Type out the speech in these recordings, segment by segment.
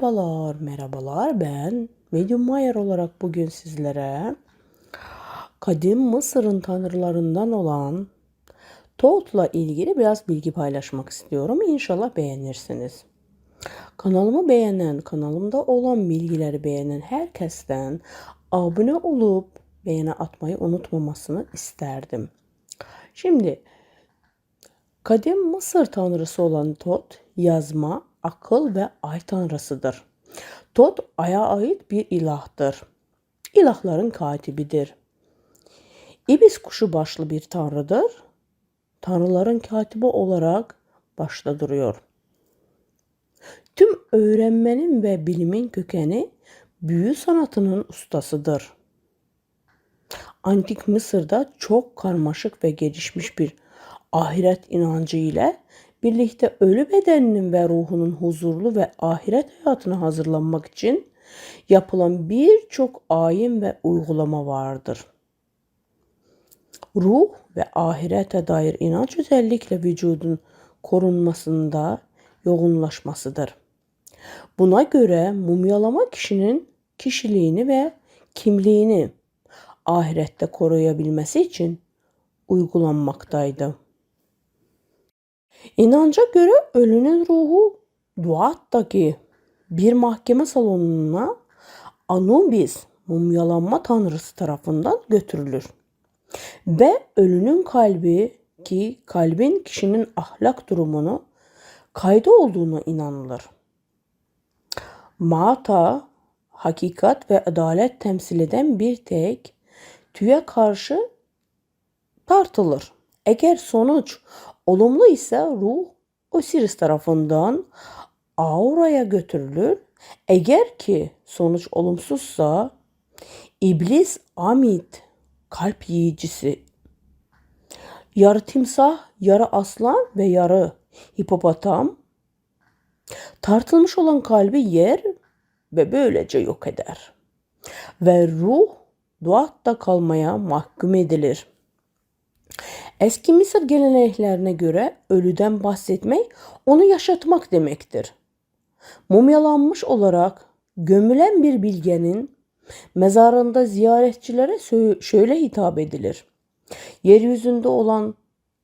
Merhabalar, merhabalar. Ben Medium Mayer olarak bugün sizlere kadim Mısır'ın tanrılarından olan Thoth'la ilgili biraz bilgi paylaşmak istiyorum. İnşallah beğenirsiniz. Kanalımı beğenen, kanalımda olan bilgileri beğenen herkesten abone olup beğeni atmayı unutmamasını isterdim. Şimdi kadim Mısır tanrısı olan Thoth yazma, akıl ve ay tanrısıdır. Thoth aya ait bir ilahtır. İlahların katibidir. İbis kuşu başlı bir tanrıdır. Tanrıların katibi olarak başta duruyor. Tüm öğrenmenin ve bilimin kökeni büyü sanatının ustasıdır. Antik Mısır'da çok karmaşık ve gelişmiş bir ahiret inancı ile birlikte ölü bedeninin ve ruhunun huzurlu ve ahiret hayatına hazırlanmak için yapılan birçok ayin ve uygulama vardır. Ruh ve ahirete dair inanç özellikle vücudun korunmasında yoğunlaşmasıdır. Buna göre mumyalama kişinin kişiliğini ve kimliğini ahirette koruyabilmesi için uygulanmaktaydı. İnanca göre ölünün ruhu Duat'taki bir mahkeme salonuna Anubis mumyalanma tanrısı tarafından götürülür. Ve ölünün kalbi ki kalbin kişinin ahlak durumunu kaydı olduğuna inanılır. Mata hakikat ve adalet temsil eden bir tek tüye karşı tartılır. Eğer sonuç olumlu ise ruh Osiris tarafından auraya götürülür. Eğer ki sonuç olumsuzsa iblis Amit kalp yiyicisi yarı timsah, yarı aslan ve yarı hipopotam tartılmış olan kalbi yer ve böylece yok eder. Ve ruh duatta kalmaya mahkum edilir. Eski Mısır geleneklerine göre ölüden bahsetmek onu yaşatmak demektir. Mumyalanmış olarak gömülen bir bilgenin mezarında ziyaretçilere şöyle hitap edilir. Yeryüzünde olan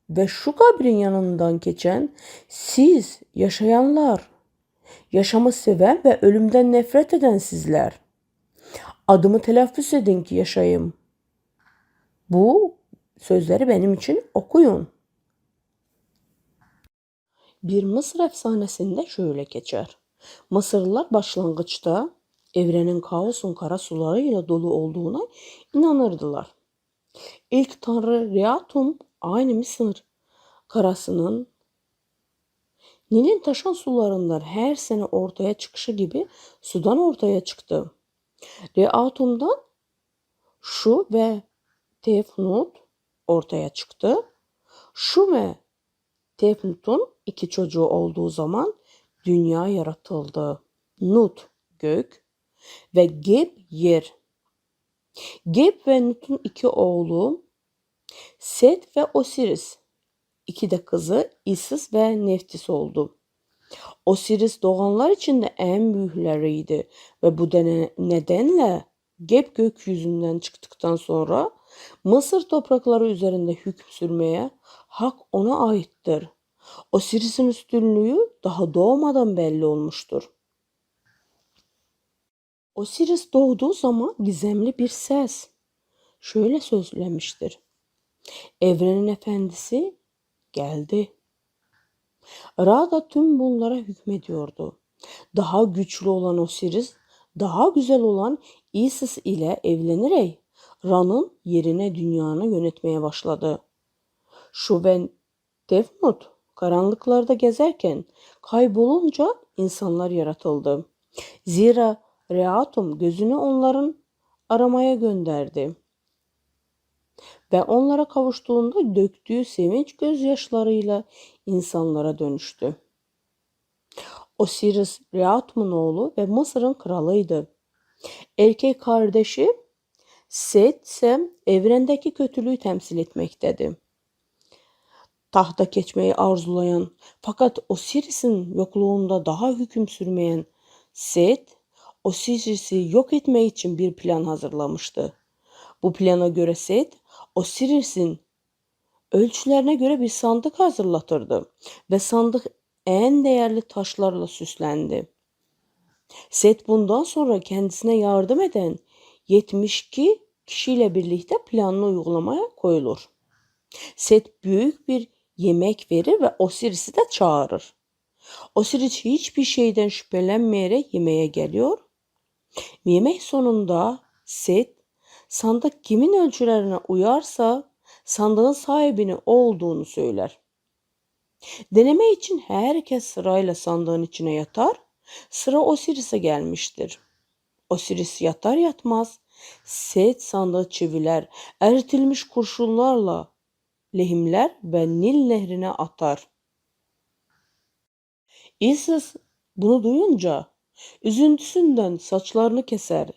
ve şu kabrin yanından geçen siz yaşayanlar, yaşamı seven ve ölümden nefret eden sizler. Adımı telaffuz edin ki yaşayayım. Bu sözleri benim için okuyun. Bir Mısır efsanesinde şöyle geçer. Mısırlılar başlangıçta evrenin kaosun kara sularıyla dolu olduğuna inanırdılar. İlk tanrı Reatum aynı Mısır karasının Nil'in taşan sularından her sene ortaya çıkışı gibi sudan ortaya çıktı. Reatum'dan Şu ve Tefnut ortaya çıktı. Şu ve Tefnut'un iki çocuğu olduğu zaman dünya yaratıldı. Nut gök ve Geb yer. Geb ve Nut'un iki oğlu Set ve Osiris. İki de kızı Isis ve Neftis oldu. Osiris doğanlar içinde en büyükleriydi ve bu nedenle Geb gökyüzünden çıktıktan sonra Mısır toprakları üzerinde hüküm sürmeye hak ona aittir. Osiris'in üstünlüğü daha doğmadan belli olmuştur. Osiris doğduğu zaman gizemli bir ses şöyle sözlemiştir. Evrenin efendisi geldi. Ra da tüm bunlara hükmediyordu. Daha güçlü olan Osiris, daha güzel olan Isis ile evlenerek Ra'nın yerine dünyanı yönetmeye başladı. Şu ve Tefnut karanlıklarda gezerken kaybolunca insanlar yaratıldı. Zira Reatum gözünü onların aramaya gönderdi. Ve onlara kavuştuğunda döktüğü sevinç gözyaşlarıyla insanlara dönüştü. Osiris Reatum'un oğlu ve Mısır'ın kralıydı. Erkek kardeşi Set ise evrendeki kötülüğü temsil etmektedir. Tahta geçmeyi arzulayan fakat Osiris'in yokluğunda daha hüküm sürmeyen Set, Osiris'i yok etmek için bir plan hazırlamıştı. Bu plana göre Set, Osiris'in ölçülerine göre bir sandık hazırlatırdı ve sandık en değerli taşlarla süslendi. Set bundan sonra kendisine yardım eden 72 kişiyle birlikte planını uygulamaya koyulur. Set büyük bir yemek verir ve Osiris'i de çağırır. Osiris hiçbir şeyden şüphelenmeyerek yemeğe geliyor. Yemek sonunda Set sandık kimin ölçülerine uyarsa sandığın sahibini olduğunu söyler. Deneme için herkes sırayla sandığın içine yatar. Sıra Osiris'e gelmiştir. Osiris yatar yatmaz Set sandığı çiviler, eritilmiş kurşunlarla lehimler ve Nil nehrine atar. Isis bunu duyunca üzüntüsünden saçlarını keser,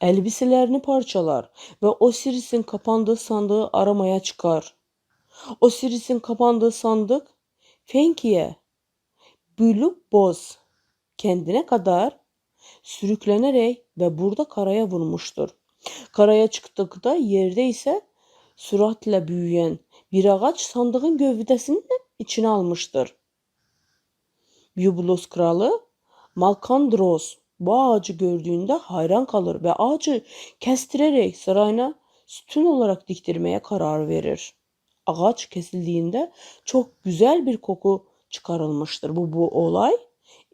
elbiselerini parçalar ve Osiris'in kapandığı sandığı aramaya çıkar. Osiris'in kapandığı sandık Fenki'ye bülüp boz kendine kadar sürüklenerek ve burada karaya vurmuştur. Karaya çıktıkta yerde ise süratle büyüyen bir ağaç sandığın gövdesini de içine almıştır. Byblos kralı Malkandros bu ağacı gördüğünde hayran kalır ve ağacı kestirerek sarayına sütun olarak diktirmeye karar verir. Ağaç kesildiğinde çok güzel bir koku çıkarılmıştır. Bu, bu olay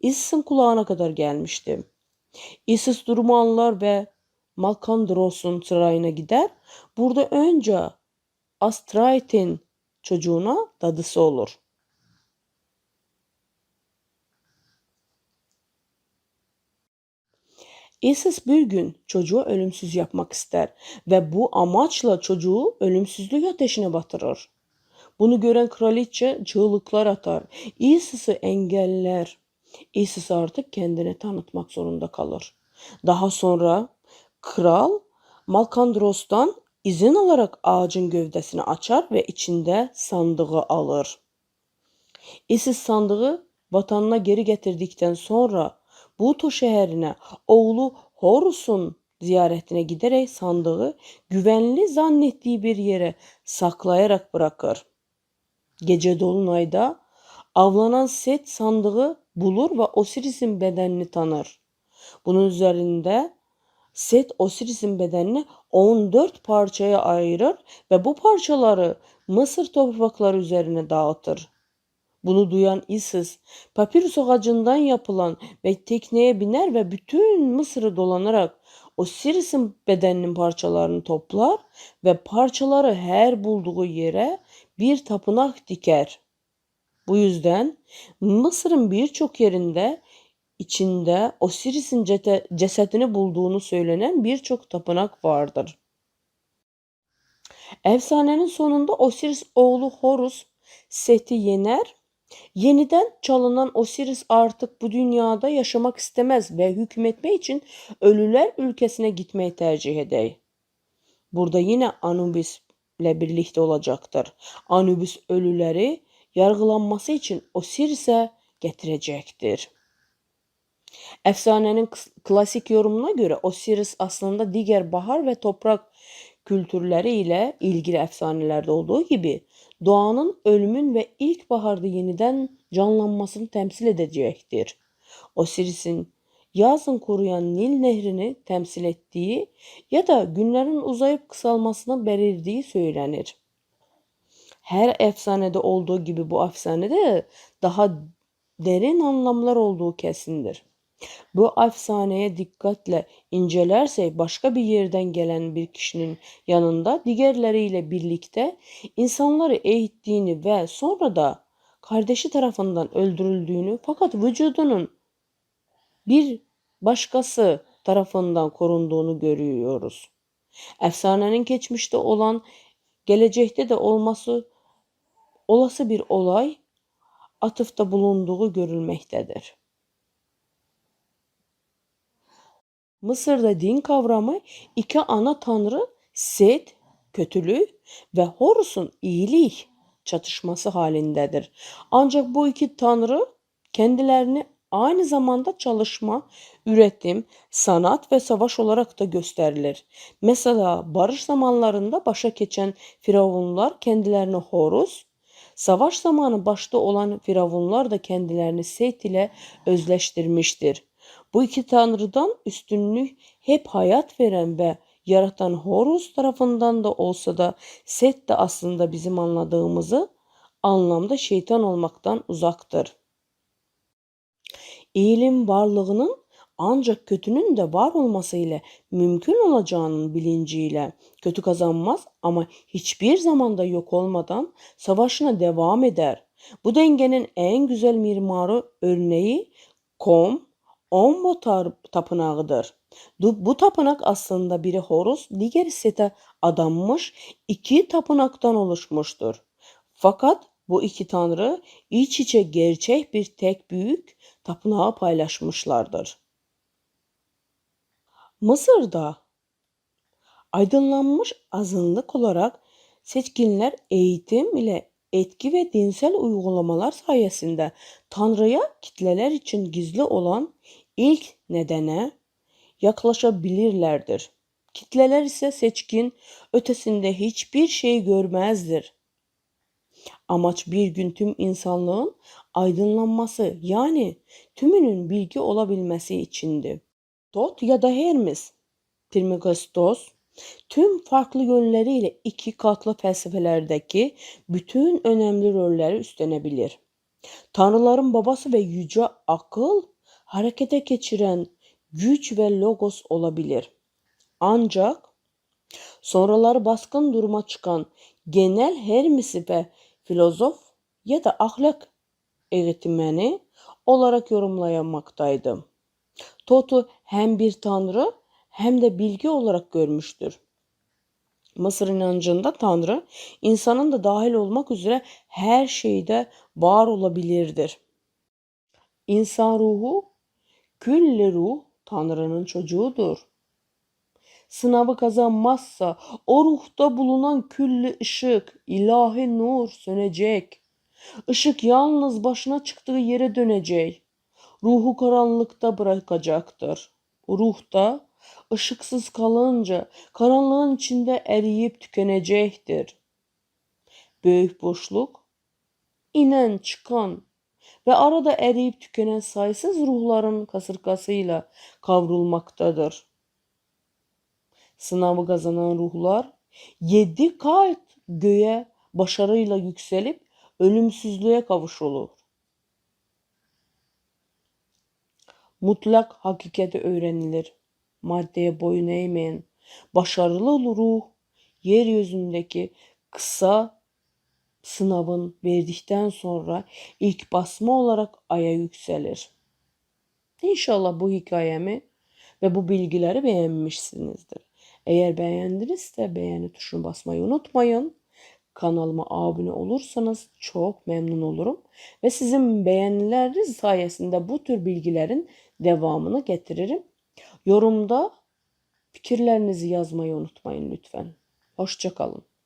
Isis'in kulağına kadar gelmişti. Isis durumu anlar ve Malkandros'un sarayına gider. Burada önce Astraite'in çocuğuna dadısı olur. Isis bir gün çocuğu ölümsüz yapmak ister ve bu amaçla çocuğu ölümsüzlük ateşine batırır. Bunu gören kraliçe çığlıklar atar. Isis'i engeller. Isis artık kendini tanıtmak zorunda kalır. Daha sonra kral Malkandros'tan izin alarak ağacın gövdesini açar ve içinde sandığı alır. Isis sandığı vatanına geri getirdikten sonra Buto şehrine oğlu Horus'un ziyaretine giderek sandığı güvenli zannettiği bir yere saklayarak bırakır. Gece dolunayda avlanan Set sandığı bulur ve Osiris'in bedenini tanır. Bunun üzerinde Set Osiris'in bedenini 14 parçaya ayırır ve bu parçaları Mısır toprakları üzerine dağıtır. Bunu duyan Isis, papirus ağacından yapılan ve tekneye biner ve bütün Mısır'ı dolanarak Osiris'in bedeninin parçalarını toplar ve parçaları her bulduğu yere bir tapınak diker. Bu yüzden Mısır'ın birçok yerinde içinde Osiris'in cesedini bulduğunu söylenen birçok tapınak vardır. Efsanenin sonunda Osiris oğlu Horus Set'i yener. Yeniden çalınan Osiris artık bu dünyada yaşamak istemez ve hükmetme için ölüler ülkesine gitmeyi tercih eder. Burada yine Anubis ile birlikte olacaktır. Anubis ölüleri yargılanması için Osiris'e getirecektir. Efsanenin klasik yorumuna göre Osiris aslında diğer bahar ve toprak kültürleri ile ilgili efsanelerde olduğu gibi doğanın ölümün ve ilkbaharda yeniden canlanmasını temsil edecektir. Osiris'in yazın koruyan Nil nehrini temsil ettiği ya da günlerin uzayıp kısalmasını belirdiği söylenir. Her efsanede olduğu gibi bu efsanede daha derin anlamlar olduğu kesindir. Bu efsaneye dikkatle incelersek başka bir yerden gelen bir kişinin yanında diğerleriyle birlikte insanları eğittiğini ve sonra da kardeşi tarafından öldürüldüğünü fakat vücudunun bir başkası tarafından korunduğunu görüyoruz. Efsanenin geçmişte olan, gelecekte de olması olası bir olay atıfta bulunduğu görülmektedir. Mısır'da din kavramı iki ana tanrı Set, kötülük ve Horus'un iyilik çatışması halindedir. Ancak bu iki tanrı kendilerini aynı zamanda çalışma, üretim, sanat ve savaş olarak da gösterilir. Mesela barış zamanlarında başa geçen firavunlar kendilerini Horus, savaş zamanı başta olan firavunlar da kendilerini Set ile özleştirmiştir. Bu iki tanrıdan üstünlük hep hayat veren ve yaratan Horus tarafından da olsa da Set de aslında bizim anladığımızı anlamda şeytan olmaktan uzaktır. İyiliğin varlığının ancak kötünün de var olmasıyla mümkün olacağının bilinciyle kötü kazanmaz ama hiçbir zamanda yok olmadan savaşına devam eder. Bu dengenin en güzel mimarı örneği Kom, Ombo tapınağıdır. Bu tapınak aslında biri Horus, diğeri Set'e adanmış iki tapınaktan oluşmuştur. Fakat bu iki tanrı iç içe gerçek bir tek büyük tapınağı paylaşmışlardır. Mısır'da aydınlanmış azınlık olarak seçkinler eğitim ile etki ve dinsel uygulamalar sayesinde Tanrı'ya kitleler için gizli olan ilk nedene yaklaşabilirlerdir. Kitleler ise seçkin ötesinde hiçbir şey görmezdir. Amaç bir gün tüm insanlığın aydınlanması yani tümünün bilgi olabilmesi içindi. Tot ya da Hermes, Trismegistos tüm farklı yönleriyle iki katlı felsefelerdeki bütün önemli rolleri üstlenebilir. Tanrıların babası ve yüce akıl harekete geçiren güç ve logos olabilir. Ancak sonraları baskın duruma çıkan genel Hermes'i ve filozof ya da ahlak eğitmeni olarak yorumlayamaktaydı. Tot'u hem bir tanrı hem de bilgi olarak görmüştür. Mısır inancında Tanrı insanın da dahil olmak üzere her şeyde var olabilirdir. İnsan ruhu, külli ruh Tanrı'nın çocuğudur. Sınavı kazanmazsa o ruhta bulunan külli ışık, ilahi nur sönecek. Işık yalnız başına çıktığı yere dönecek. Ruhu karanlıkta bırakacaktır. Ruhta ışıksız kalınca karanlığın içinde eriyip tükenecektir. Büyük boşluk, inen çıkan ve arada eriyip tükenen sayısız ruhların kasırgasıyla kavrulmaktadır. Sınavı kazanan ruhlar yedi kat göğe başarıyla yükselip ölümsüzlüğe kavuşulur. Mutlak hakikati öğrenilir. Maddeye boyun eğmeyen başarılı ruh yeryüzündeki kısa sınavın verdikten sonra ilk basma olarak aya yükselir. İnşallah bu hikayemi ve bu bilgileri beğenmişsinizdir. Eğer beğendinizse beğeni tuşuna basmayı unutmayın. Kanalıma abone olursanız çok memnun olurum. Ve sizin beğenileriniz sayesinde bu tür bilgilerin devamını getiririm. Yorumda fikirlerinizi yazmayı unutmayın lütfen. Hoşçakalın.